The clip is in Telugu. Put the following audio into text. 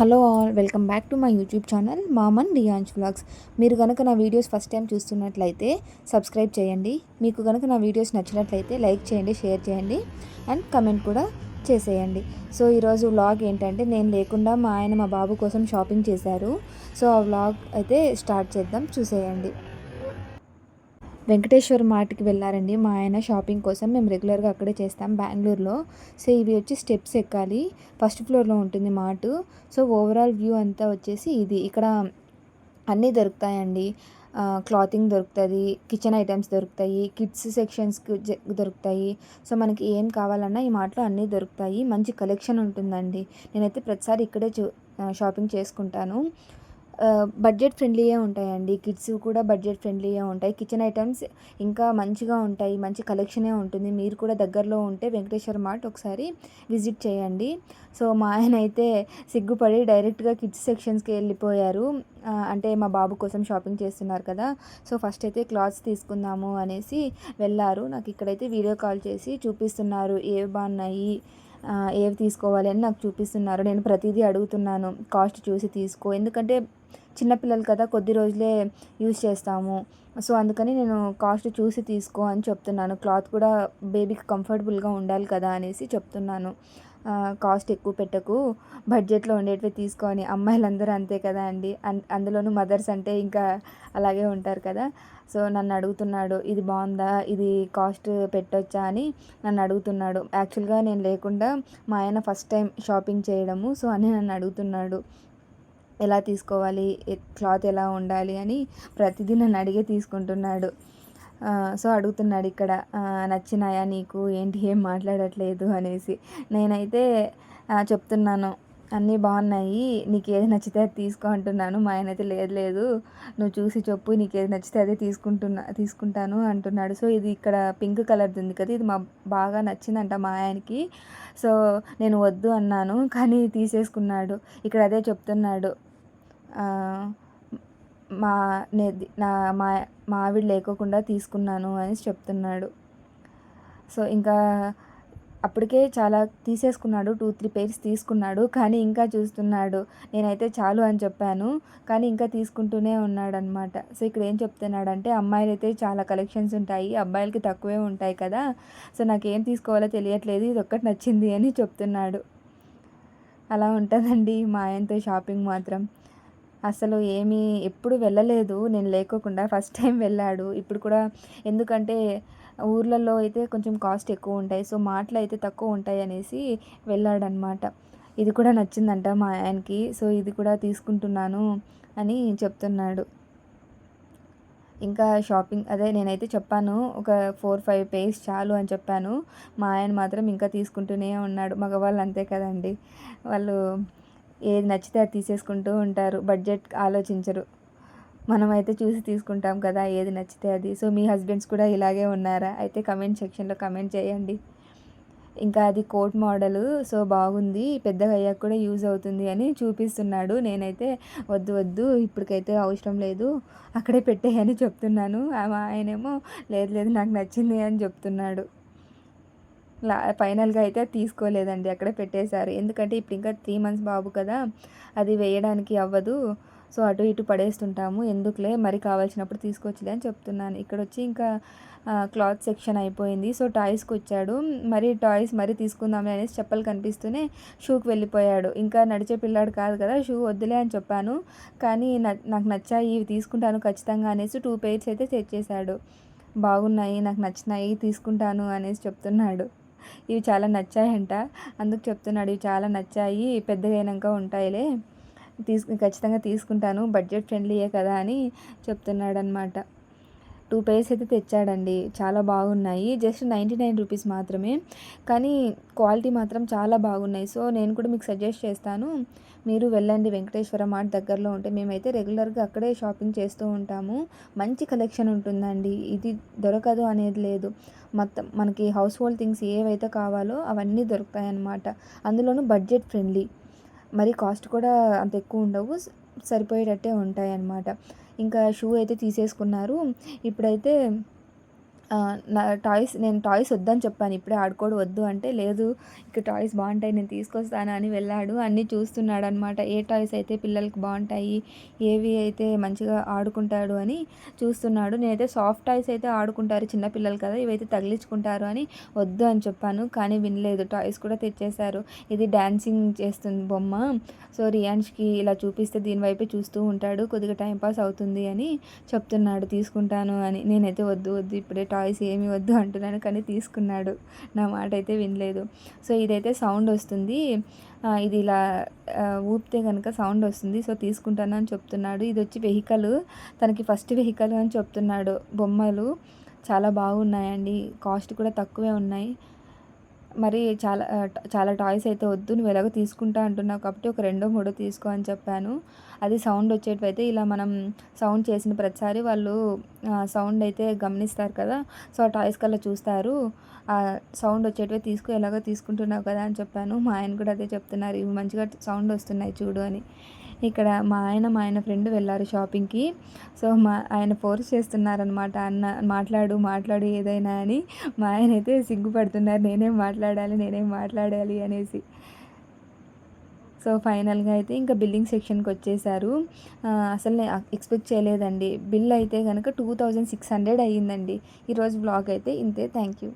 Hello all welcome back to my YouTube channel మామన్ రియాన్స్ వ్లాగ్స్. మీరు కనుక నా వీడియోస్ ఫస్ట్ టైం చూస్తున్నట్లయితే సబ్స్క్రైబ్ చేయండి. మీకు కనుక నా వీడియోస్ నచ్చినట్లయితే లైక్ చేయండి షేర్ చేయండి అండ్ కమెంట్ కూడా చేసేయండి. సో ఈరోజు వ్లాగ్ ఏంటంటే నేను లేకుండా మా ఆయన మా బాబు కోసం షాపింగ్ చేశారు. సో ఆ వ్లాగ్ అయితే స్టార్ట్ చేద్దాం చూసేయండి. వెంకటేశ్వర మార్ట్కి వెళ్ళారండి. మా ఆయన షాపింగ్ కోసం మేము రెగ్యులర్గా అక్కడే చేస్తాం. బెంగళూరులో. సో ఇవి వచ్చి స్టెప్స్ ఎక్కాలి. ఫస్ట్ ఫ్లోర్లో ఉంటుంది మార్ట్. సో ఓవరాల్ వ్యూ అంతా వచ్చేసి ఇది. ఇక్కడ అన్నీ దొరుకుతాయండి. క్లాతింగ్ దొరుకుతుంది కిచెన్ ఐటమ్స్ దొరుకుతాయి కిడ్స్ సెక్షన్స్కి దొరుకుతాయి. సో మనకి ఏం కావాలన్నా ఈ మార్ట్లో అన్నీ దొరుకుతాయి. మంచి కలెక్షన్ ఉంటుందండి. నేనైతే ప్రతిసారి ఇక్కడే చూ షాపింగ్ చేసుకుంటాను. బడ్జెట్ ఫ్రెండ్లీయే ఉంటాయండి. కిడ్స్ కూడా బడ్జెట్ ఫ్రెండ్లీయే ఉంటాయి. కిచెన్ ఐటమ్స్ ఇంకా మంచిగా ఉంటాయి. మంచి కలెక్షనే ఉంటుంది. మీరు కూడా దగ్గరలో ఉంటే వెంకటేశ్వర మార్ట్ ఒకసారి విజిట్ చేయండి. సో మా ఆయన అయితే సిగ్గుపడి డైరెక్ట్గా కిడ్స్ సెక్షన్స్కి వెళ్ళిపోయారు. అంటే మా బాబు కోసం షాపింగ్ చేస్తున్నారు కదా. సో ఫస్ట్ అయితే క్లాత్స్ తీసుకుందాము అనేసి వెళ్ళారు. నాకు ఇక్కడైతే వీడియో కాల్ చేసి చూపిస్తున్నారు. ఏవి బాగున్నాయి? ఏవి తీసుకోవాలి అని నాకు చూపిస్తున్నారు. నేను ప్రతిదీ అడుగుతున్నాను. కాస్ట్ చూసి తీసుకో. ఎందుకంటే చిన్నపిల్లలు కదా కొద్ది రోజులే యూజ్ చేస్తాము. సో అందుకని నేను కాస్ట్ చూసి తీసుకో అని చెప్తున్నాను. క్లాత్ కూడా బేబీకి కంఫర్టబుల్గా ఉండాలి కదా అనేసి చెప్తున్నాను. కాస్ట్ ఎక్కువ పెట్టకు. బడ్జెట్లో ఉండేటివి తీసుకొని అమ్మాయిలందరూ అంతే కదా అండి. అందులోనూ మదర్స్ అంటే ఇంకా అలాగే ఉంటారు కదా. సో నన్ను అడుగుతున్నాడు ఇది బాగుందా? ఇది కాస్ట్ పెట్టొచ్చా? అని నన్ను అడుగుతున్నాడు. యాక్చువల్గా నేను లేకుండా మా ఆయన ఫస్ట్ టైం షాపింగ్ చేయడము సో అని నన్ను అడుగుతున్నాడు. ఎలా తీసుకోవాలి క్లాత్ ఎలా ఉండాలి అని ప్రతిదీ నన్ను అడిగే తీసుకుంటున్నాడు. సో అడుగుతున్నాడు ఇక్కడ నచ్చినాయా నీకు? ఏంటి? ఏం మాట్లాడట్లేదు? అనేసి. నేనైతే చెప్తున్నాను. అన్నీ బాగున్నాయి. నీకు ఏది నచ్చితే అది తీసుకో అంటున్నాను. మా ఆయన అయితే లేదు లేదు. నువ్వు చూసి చెప్పు. నీకు ఏది నచ్చితే అదే తీసుకుంటున్నా తీసుకుంటాను అంటున్నాడు. సో ఇది ఇక్కడ పింక్ కలర్ది ఉంది కదా ఇది మా బాగా నచ్చిందంట మా ఆయనకి. సో నేను వద్దు అన్నాను కానీ తీసేసుకున్నాడు. ఇక్కడ అదే చెప్తున్నాడు. మా నా మా మా ఆవిడ లేకోకుండా తీసుకున్నాను అని చెప్తున్నాడు. సో ఇంకా అప్పటికే చాలా తీసేసుకున్నాడు టూ త్రీ పేర్స్ తీసుకున్నాడు కానీ ఇంకా చూస్తున్నాడు నేనైతే చాలు అని చెప్పాను కానీ ఇంకా తీసుకుంటూనే ఉన్నాడు అనమాట సో ఇక్కడ ఏం చెప్తున్నాడంటే అమ్మాయిలు అయితే చాలా కలెక్షన్స్ ఉంటాయి అబ్బాయిలకి తక్కువే ఉంటాయి కదా సో నాకేం తీసుకోవాలో తెలియట్లేదు ఇది ఒక్కటి నచ్చింది అని చెప్తున్నాడు. అలా ఉంటుందండి మా ఆయనతో షాపింగ్ మాత్రం. అసలు ఏమీ ఎప్పుడు వెళ్ళలేదు. నేను లేకోకుండా ఫస్ట్ టైం వెళ్ళాడు. ఇప్పుడు కూడా ఎందుకంటే ఊర్లలో అయితే కొంచెం కాస్ట్ ఎక్కువ ఉంటాయి. సో మాటలు అయితే తక్కువ ఉంటాయి అనేసి వెళ్ళాడనమాట. ఇది కూడా నచ్చిందంట మా ఆయనకి. సో ఇది కూడా తీసుకుంటున్నాను అని చెప్తున్నాడు. ఇంకా షాపింగ్ అదే నేనైతే చెప్పాను. ఒక ఫోర్ ఫైవ్ పేస్ చాలు అని చెప్పాను. మా ఆయన మాత్రం ఇంకా తీసుకుంటూనే ఉన్నాడు. మగవాళ్ళు అంతే కదండి. వాళ్ళు ఏది నచ్చితే అది తీసేసుకుంటూ ఉంటారు. బడ్జెట్ ఆలోచించరు. మనమైతే చూసి తీసుకుంటాం కదా ఏది నచ్చితే అది. సో మీ హస్బెండ్స్ కూడా ఇలాగే ఉన్నారా? అయితే కమెంట్ సెక్షన్లో కమెంట్ చేయండి. ఇంకా అది కోట్ మోడల్ సో బాగుంది. పెద్దగా అయ్యాక కూడా యూజ్ అవుతుంది అని చూపిస్తున్నాడు. నేనైతే వద్దు వద్దు ఇప్పటికైతే అవసరం లేదు. అక్కడే పెట్టేయని చెప్తున్నాను. ఆయనేమో లేదు లేదు నాకు నచ్చింది అని చెప్తున్నాడు. లా ఫైనల్గా అయితే తీసుకోలేదండి అక్కడే పెట్టేశారు. ఎందుకంటే ఇప్పుడు ఇంకా త్రీ మంత్స్ బాబు కదా అది వేయడానికి అవ్వదు. సో అటు ఇటు పడేస్తుంటాము. ఎందుకులే? మరి కావాల్సినప్పుడు తీసుకొచ్చిలే అని చెప్తున్నాను. ఇక్కడ వచ్చి ఇంకా క్లాత్ సెక్షన్ అయిపోయింది. సో టాయ్స్కి వచ్చాడు మరి టాయ్స్ మరీ తీసుకుందాంలే అనేసి చెప్పలు కనిపిస్తూనే షూకి వెళ్ళిపోయాడు. ఇంకా నడిచే పిల్లాడు కాదు కదా షూ వద్దులే అని చెప్పాను. కానీ నాకు నచ్చాయి ఇవి తీసుకుంటాను ఖచ్చితంగా అనేసి టూ పేర్స్ అయితే తెచ్చేశాడు బాగున్నాయి నాకు నచ్చినాయి తీసుకుంటాను అనేసి చెప్తున్నాడు. ఇవి చాలా నచ్చాయంట. అందుకు చెప్తున్నాడు ఇవి చాలా నచ్చాయి పెద్దగైనాక ఉంటాయిలే. తీసుకు ఖచ్చితంగా తీసుకుంటాను బడ్జెట్ ఫ్రెండ్లీయే కదా అని చెప్తున్నాడు అనమాట టూ పేర్స్ అయితే తెచ్చాడండి. చాలా బాగున్నాయి. జస్ట్ నైంటీ నైన్ రూపీస్ మాత్రమే. కానీ క్వాలిటీ మాత్రం చాలా బాగున్నాయి. సో నేను కూడా మీకు సజెస్ట్ చేస్తాను. మీరు వెళ్ళండి వెంకటేశ్వర మార్ట్ దగ్గరలో ఉంటే. మేమైతే రెగ్యులర్గా అక్కడే షాపింగ్ చేస్తూ ఉంటాము. మంచి కలెక్షన్ ఉంటుందండి. ఇది దొరకదు అనేది లేదు. మొత్తం మనకి హౌస్ హోల్డ్ థింగ్స్ ఏవైతే కావాలో అవన్నీ దొరుకుతాయి అన్నమాట అందులోనూ బడ్జెట్ ఫ్రెండ్లీ. మరి కాస్ట్ కూడా అంత ఎక్కువ ఉండవు. సరిపోయేటట్టే ఉంటాయి అన్నమాట ఇంకా షూ అయితే తీసేసుకున్నారు. ఇప్పుడైతే నా టాయ్స్ నేను టాయ్స్ వద్దని చెప్పాను. ఇప్పుడే ఆడుకోడు వద్దు అంటే లేదు. ఇక టాయ్స్ బాగుంటాయి నేను తీసుకొస్తాను అని వెళ్ళాడు. అన్నీ చూస్తున్నాడు అనమాట ఏ టాయ్స్ అయితే పిల్లలకి బాగుంటాయి ఏవి అయితే మంచిగా ఆడుకుంటాడు అని చూస్తున్నాడు. నేనైతే సాఫ్ట్ టాయ్స్ అయితే ఆడుకుంటారు చిన్నపిల్లలు కదా ఇవైతే తగిలించుకుంటారు అని వద్దు అని చెప్పాను కానీ వినలేదు. టాయ్స్ కూడా తెచ్చేశారు. ఇది డ్యాన్సింగ్ చేస్తుంది బొమ్మ. సో రియాన్ష్కి ఇలా చూపిస్తే దీనివైపే చూస్తూ ఉంటాడు. కొద్దిగా టైంపాస్ అవుతుంది అని చెప్తున్నాడు తీసుకుంటాను అని. నేనైతే వద్దు వద్దు ఇప్పుడే టాయ్స్ ఏమి వద్దు అంటున్నాను కానీ తీసుకున్నాడు. నా మాట అయితే వినలేదు. సో ఇదైతే సౌండ్ వస్తుంది. ఇది ఇలా ఊపితే కనుక సౌండ్ వస్తుంది. సో తీసుకుంటాను అని చెప్తున్నాడు. ఇది వచ్చి వెహికల్. తనకి ఫస్ట్ వెహికల్ అని చెప్తున్నాడు. బొమ్మలు చాలా బాగున్నాయండి. కాస్ట్ కూడా తక్కువే ఉన్నాయి. మరి చాలా చాలా టాయ్స్ అయితే వద్దు నువ్వు ఎలాగో తీసుకుంటా అంటున్నావు కాబట్టి ఒక రెండో మూడో తీసుకో అని చెప్పాను. అది సౌండ్ వచ్చేటైతే ఇలా మనం సౌండ్ చేసిన ప్రతిసారి వాళ్ళు సౌండ్ అయితే గమనిస్తారు కదా సో ఆ టాయ్స్ కల్లా చూస్తారు. ఆ సౌండ్ వచ్చేటివి తీసుకో ఎలాగో తీసుకుంటున్నావు కదా అని చెప్పాను. మా ఆయన కూడా అదే చెప్తున్నారు ఇవి మంచిగా సౌండ్ వస్తున్నాయి చూడు అని. ఇక్కడ మా ఆయన మా ఆయన ఫ్రెండ్ వెళ్ళారు షాపింగ్కి. సో మా ఆయన ఫోర్స్ చేస్తున్నారనమాట అన్న మాట్లాడు మాట్లాడు ఏదైనా అని. మా ఆయన అయితే సిగ్గుపడుతున్నారు నేనేం మాట్లాడాలి నేనేం మాట్లాడాలి అనేసి. సో ఫైనల్గా అయితే ఇంకా బిల్లింగ్ సెక్షన్కి వచ్చేసారు. అసలు నేను ఎక్స్పెక్ట్ చేయలేదండి. బిల్ అయితే కనుక టూ థౌజండ్ సిక్స్ హండ్రెడ్ అయ్యిందండి. ఈరోజు బ్లాగ్ అయితే ఇంతే. Thank you.